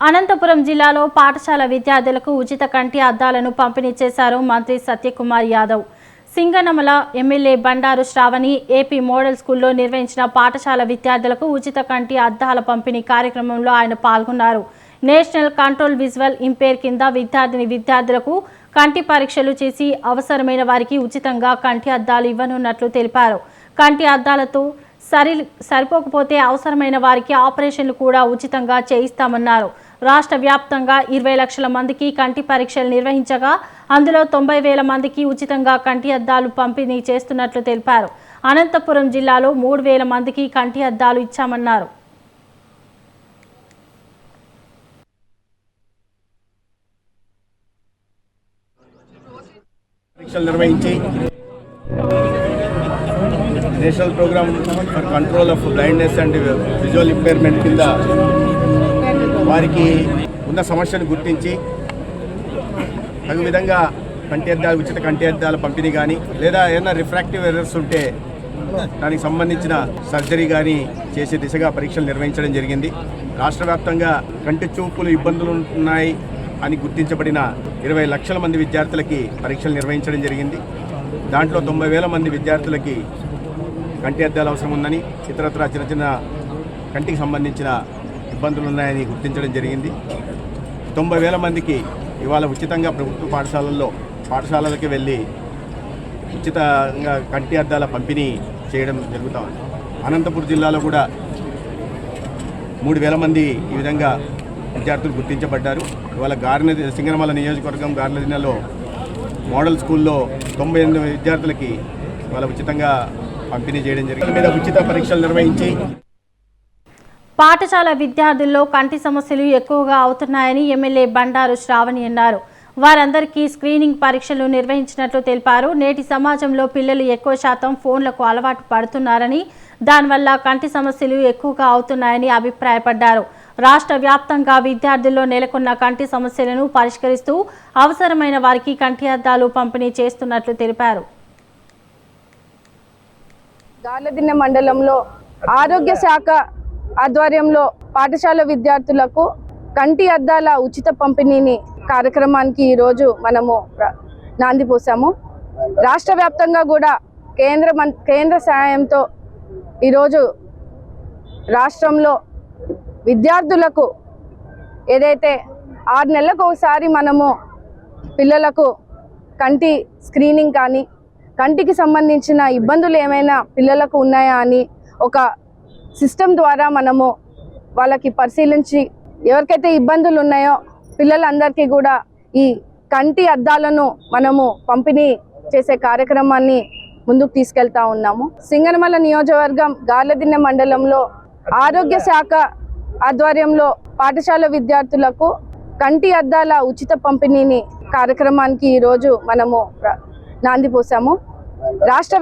అనంతపురం జిల్లాలో పాఠశాల విద్యార్థులకు ఉచిత కంటి అద్దాలను పంపిణీ చేశారు మంత్రి Satyakumar Yadav. Singanamala MLA Bandaru Sravani AP model స్కూల్లో నిర్వహించిన పాఠశాల విద్యార్థులకు ఉచిత కంటి అద్దాల పంపిణీ కార్యక్రమంలో ఆయన పాల్గొన్నారు. నేషనల్ కంట్రోల్ విజువల్ ఇంపేర్ కింద విద్యార్థిని విద్యార్థులకు కంటి పరీక్షలు చేసి అవసరమైన వారికి ఉచితంగా కంటి అద్దాలు ఇవ్వనున్నట్లు తెలిపారు. కంటి అద్దాలతో సరి సరిపోకపోతే అవసరమైన వారికి ఆపరేషన్లు కూడా ఉచితంగా చేయిస్తామన్నారు. రాష్ట్ర వ్యాప్తంగా ఇరవై లక్షల మందికి కంటి పరీక్షలు నిర్వహించగా అందులో తొంభై వేల మందికి ఉచితంగా కంటి అద్దాలు పంపిణీ చేస్తున్నట్లు తెలిపారు. అనంతపురం జిల్లాలో మూడు వేల మందికి కంటి అద్దాలు ఇచ్చామన్నారు. పరీక్షలు నిర్వహించి national programme for control of blindness and visual impairment కింద వారికి ఉన్న సమస్యను గుర్తించి తగు విధంగా కంటి అద్దాలు ఉచిత కంటి అద్దాల పంపిణీ కానీ లేదా ఏదైనా రిఫ్రాక్టివ్ ఎర్రర్స్ ఉంటే దానికి సంబంధించిన సర్జరీ కానీ చేసే దిశగా పరీక్షలు నిర్వహించడం జరిగింది. రాష్ట్ర వ్యాప్తంగా కంటి చూపులు ఇబ్బందులు ఉన్నాయి అని గుర్తించబడిన ఇరవై లక్షల మంది విద్యార్థులకి పరీక్షలు నిర్వహించడం జరిగింది. దాంట్లో తొంభై వేల మంది విద్యార్థులకి కంటి అద్దాలు అవసరం ఉందని ఇతరత్ర చిన్న చిన్న కంటికి సంబంధించిన ఇబ్బందులు ఉన్నాయని గుర్తించడం జరిగింది. తొంభై వేల మందికి ఇవాళ ఉచితంగా ప్రభుత్వ పాఠశాలల్లో పాఠశాలలకి వెళ్ళి ఉచితంగా కంటి అద్దాల పంపిణీ చేయడం జరుగుతూ ఉంది. అనంతపురం జిల్లాలో కూడా మూడు వేల మంది ఈ విధంగా విద్యార్థులు గుర్తించబడ్డారు. ఇవాళ గార్న సింగనమల నియోజకవర్గం గార్లదినలో మోడల్ స్కూల్లో తొంభై ఎనిమిది విద్యార్థులకి ఇవాళ ఉచితంగా పంపిణీ చేయడం జరిగింది. మీద ఉచిత పరీక్షలు నిర్వహించి పాఠశాల విద్యార్థుల్లో కంటి సమస్యలు ఎక్కువగా అవుతున్నాయని ఎమ్మెల్యే బండారు శ్రావణి అన్నారు. వారందరికీ స్క్రీనింగ్ పరీక్షలు నిర్వహించినట్లు తెలిపారు. నేటి సమాజంలో పిల్లలు ఎక్కువ శాతం ఫోన్లకు అలవాటు పడుతున్నారని దానివల్ల కంటి సమస్యలు ఎక్కువగా అవుతున్నాయని అభిప్రాయపడ్డారు. రాష్ట్ర వ్యాప్తంగా విద్యార్థుల్లో నెలకొన్న కంటి సమస్యలను పరిష్కరిస్తూ అవసరమైన వారికి కంటి అద్దాలు పంపిణీ చేస్తున్నట్లు తెలిపారు. మండలంలో ఆరోగ్య శాఖ ఆధ్వర్యంలో పాఠశాల విద్యార్థులకు కంటి అద్దాల ఉచిత పంపిణీని కార్యక్రమానికి ఈరోజు మనము నాంది పోసాము. రాష్ట్ర వ్యాప్తంగా కూడా కేంద్ర మం కేంద్ర సహాయంతో ఈరోజు రాష్ట్రంలో విద్యార్థులకు ఏదైతే ఆరు నెలలకు ఒకసారి మనము పిల్లలకు కంటి స్క్రీనింగ్ కానీ కంటికి సంబంధించిన ఇబ్బందులు ఏమైనా పిల్లలకు ఉన్నాయా అని ఒక సిస్టమ్ ద్వారా మనము వాళ్ళకి పరిశీలించి ఎవరికైతే ఇబ్బందులు ఉన్నాయో పిల్లలందరికీ కూడా ఈ కంటి అద్దాలను మనము పంపిణీ చేసే కార్యక్రమాన్ని ముందుకు తీసుకెళ్తా ఉన్నాము. సింగనమల నియోజకవర్గం గార్లదిన్నె మండలంలో ఆరోగ్య శాఖ ఆధ్వర్యంలో పాఠశాల విద్యార్థులకు కంటి అద్దాల ఉచిత పంపిణీని కార్యక్రమానికి ఈరోజు మనము నాంది పోసాము. రాష్ట్ర